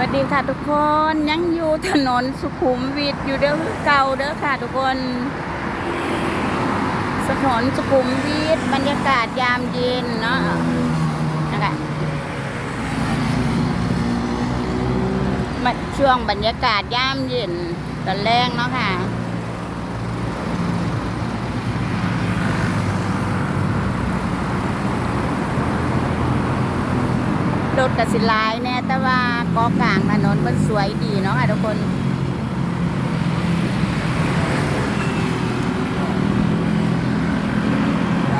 วัสดีค่ะทุกคนยังอยู่ถนนสุขุมวิทอยู่เด้อเก่าเด้อค่ะทุกคนถนนสุขุมวิทบรรยากาศยามเย็นเนาะนะคะมาช่วงบรรยากาศยามเย็นตอนแรกเนาะค่ะ รถกสิลายแน่แต่ว่าเกอกลางถนนมันสวยดีเนาะค่ะทุกคน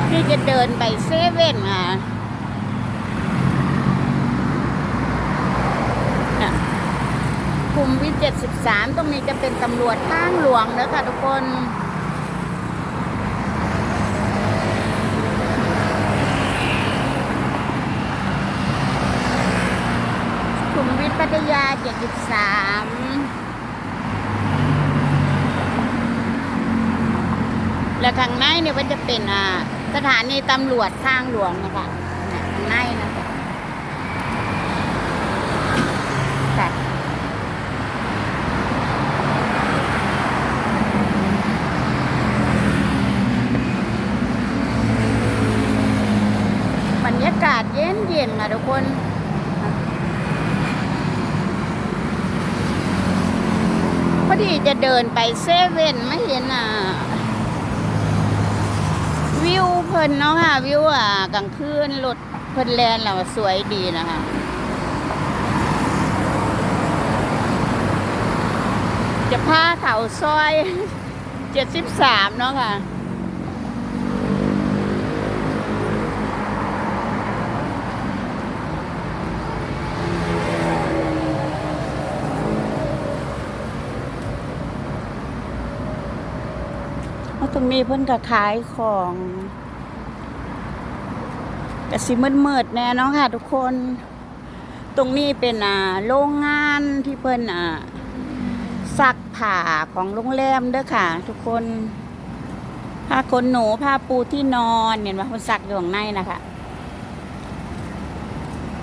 ที่จะเดินไปเซเว่นค่ะคุมวิท73ตรงนี้จะเป็นตำรวจทางหลวงเนอะค่ะทุกคน สุขุมวิทพัทยา 73 และข้างในเนี่ยมันจะเป็นอ่าสถานีตำรวจทางหลวงนะคะเนี่ยข้างในนะคะค่ะบรรยากาศเย็นเย็นะทุกคน พอ ดีจะเดินไปเซเว่นไม่เห็นอะ วิวเพิ่นเนาะค่ะ วิวอะกลางคืนรถเพิ่นแลนเราสวยดีนะคะจะพาเขาซอยเจ็ดสิบสามเนาะค่ะ ราะตรงนี้เพิ่นก็ขายของกระสิมืดมืดๆแน่เนาะค่ะ ทุกคน ตรงนี้เป็นอ่าโรงงานที่เพิ่นอ่าซักผ้าของโรงแรมเด้อค่ะ ทุกคนผ้าขนหนูผ้าปูที่นอนเห็นว่าเพิ่นซักอยู่ข้างในนะคะ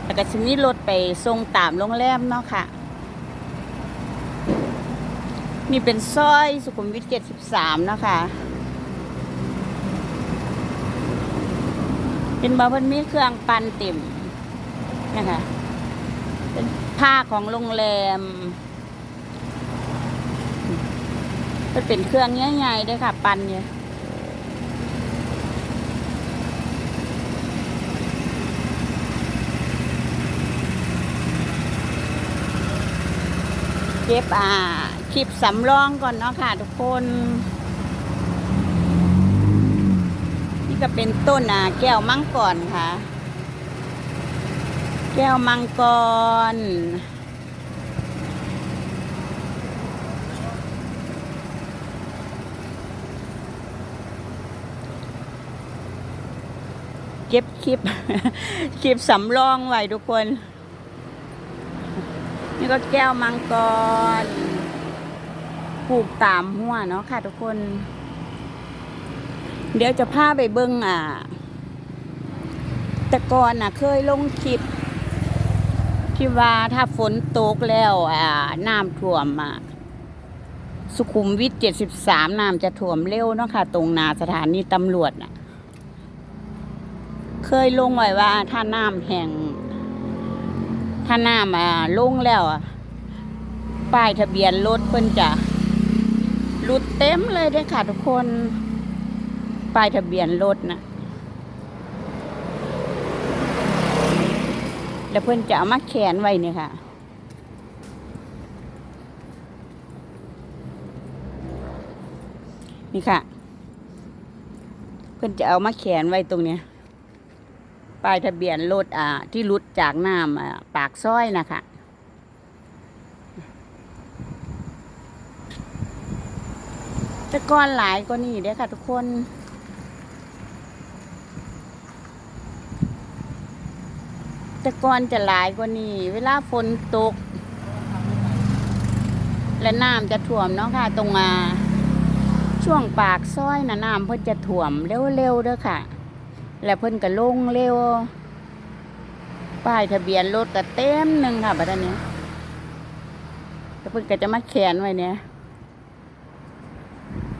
แล้วก็สิมีรถไปส่งตามโรงแรมเนาะค่ะนี่เป็นซอยสุขุมวิท73เนาะค่ะ เป็นบาเพิ่นมีเครื่องปั่นติ่มนะคะเป็นผ้าของโรงแรมมันเป็นเครื่องใหญ่ๆด้วยค่ะ ปั่นเนี่ยเก็บอ่าคลิปสำรองก่อนเนาะค่ะทุกคน นี่ ก็เป็นต้นอะแก้วมังกรค่ะ แก้วมังกรเก็บคลิป คลิปสำรองไว้ทุกคน นี่ก็แก้วมังกร ปลูกตามหัวเนาะค่ะทุกคน เดี๋ยวจะพาไปเบิ้งอ่าแต่ก่อนน่ะ เคยลงคลิปที่ว่าถ้าฝนตกแล้ว อ่า น้ำท่วมอะ สุขุมวิทเจ็ดสิบสามน้ำจะท่วมเร็วเนาะค่ะ ตรงนาสถานีตำรวจน่ะ เคยลงไว้ว่า ถ้าน้ำแห้งถ้าน้ำอ่าลงแล้วอะป้ายทะเบียนรถเพิ่นจะหลุดเต็มเลยเด้อค่ะทุกคน ป้ายทะเบียนรถนะแล้วเพื่อนจะเอามาแขนไว้เนี่ยค่ะ นี่ค่ะ เพื่อนจะเอามาแขนไว้ตรงเนี้ยป้ายทะเบียนรถอ่า ที่รุดจากน้ำอ่าปากซอยนะคะแต่ก่อนหลายก็นี่เด้อค่ะทุกคน แต่ก่อนจะหลายกว่านี้ เวลาฝนตก และน้ำจะท่วมเนาะค่ะ ตรงอาช่วงปากซอยนะน้ำเพิ่นจะท่วมเร็วๆเด้อค่ะ แล้วเพิ่นก็ลงเร็ว ป้ายทะเบียนรถก็เต็มหนึ่งค่ะบัดนี้แล้วเพิ่นก็จะมาแขวนไว้เนี่ย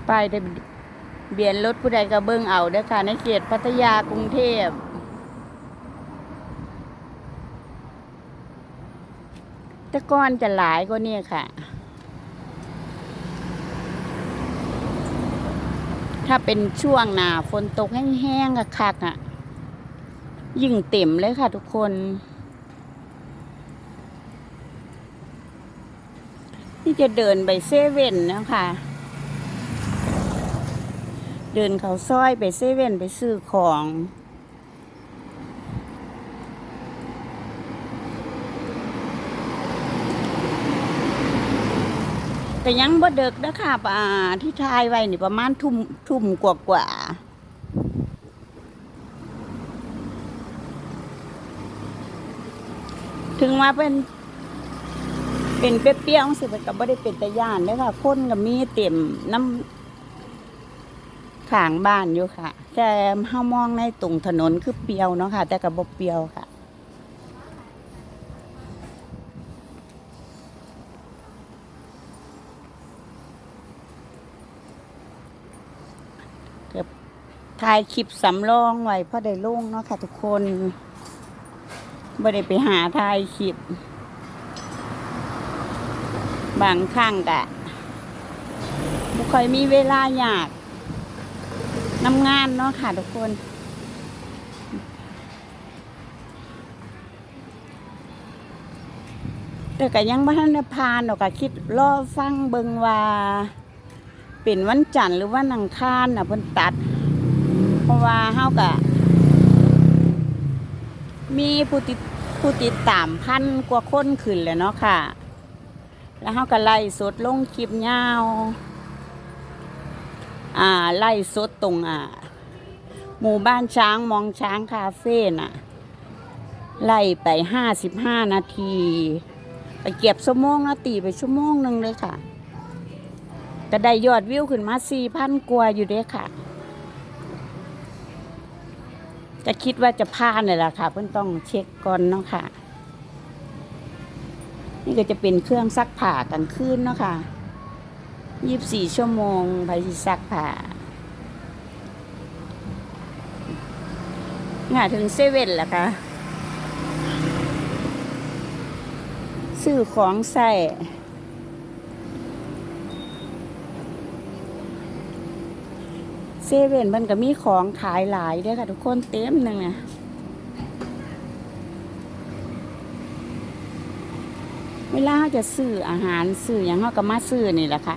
ป้ายทะเบียนรถผู้ใดก็เบิ่งเอาเด้อค่ะ ในเขตพัทยากรุงเทพ ต่ก่อนจะหลายกว่านี้ค่ะ ถ้าเป็นช่วงหนาฝนตกแห้งๆคักอะ ยิ่งเต็มเลยค่ะทุกคน นี่จะเดินไปเซเว่นนะคะ เดินเขาซอยไปเซเว่นไปซื้อของ แต่ยังบ่เดึกนะคะอ่าที่ทายไว้นี่ประมาณทุ่มทุ่มกว่ากว่าถึงมาเป็น เป็นเปรี้ยวๆสิมันก็บ่ได้เป็นตะย่านเด้อค่ะคนก็มีเต็มน้ำข้างบ้านอยู่ค่ะ แต่เฮามองในตรงถนนคือเปรียวเนาะค่ะ แต่ก็บ่เปรียวค่ะ เกือบถ่ายคลิปสำรองไว้เพราะได้ลงเนาะค่ะทุกคนบ่ได้ไปหาถ่ายคลิป บางครั้งกะบ่ค่อยมีเวลาอยากนำงานเนาะค่ะทุกคน แต่ก็ยังบ่ทันได้ผ่านดอกก็คิดรอฟังเบิงว่า เป็นวันจันทร์หรือวันอังคารน่ะเพิ่นตัด เพราะว่าเฮาก็มีผู้ติดผู้ติดตามพันกว่าคนขึ้นแล้วเนาะค่ะ แล้วเฮาก็ไล่สดลงคลิปยาว อ่าไล่สดตรงอ่าหมู่บ้านช้างมองช้างคาเฟ่น่ะ ไล่ไปห้าสิบห้านาที ไปเก็บชั่วโมงนาตีไปชั่วโมงหนึ่งเลยค่ะ ก็ได้ยอดวิวขึ้นมาสี่พันกว่าอยู่เด้ค่ะ จะคิดว่าจะพลาดเลยล่ะค่ะ เพื่อนต้องเช็คก่อนเนาะค่ะ นี่ก็จะเป็นเครื่องซักผ้ากลางคืนเนาะค่ะยี่บสี่ชั่วโมงไปซักผ้าง่ายถึงเซเว่นแหละค่ะซื้อของใส่ เซเว่นมันก็มีของขายหลายเด้อค่ะ ทุกคนเต็มหนึ่งอะเวลาเราจะซื้ออาหารซื้ออย่างเราก็มาซื้อนี่แหละค่ะ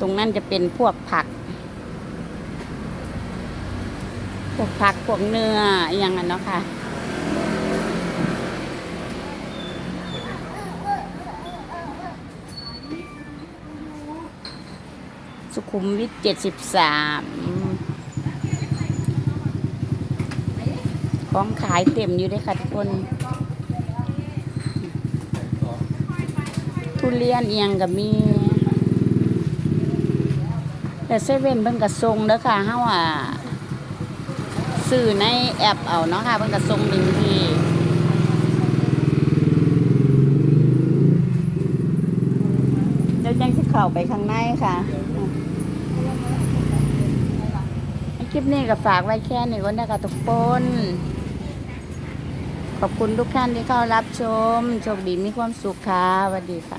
ตรงนั้นจะเป็นพวกผัก พวกผักพวกเนื้ออย่างนั้นเนาะค่ะ ขุมวิทเจ็ดสิบสามของขายเต็มอยู่เลยค่ะทุกคน ทุเรียนเอียงกับมี แต่เซเว่นเพิ่นกระทรงเด้อค่ะเฮาอะซื้อในแอปเอาเนาะค่ะเพิ่นกระทรงหนึ่งทีเดี๋ยวจังสิเข้าไปข้างในค่ะ คลิปนี้ก็ฝากไว้แค่นี้ก่อนนะคะทุกคนขอบคุณทุกท่านที่เข้ารับชม โชคดีมีความสุขค่ะสวัสดีค่ะ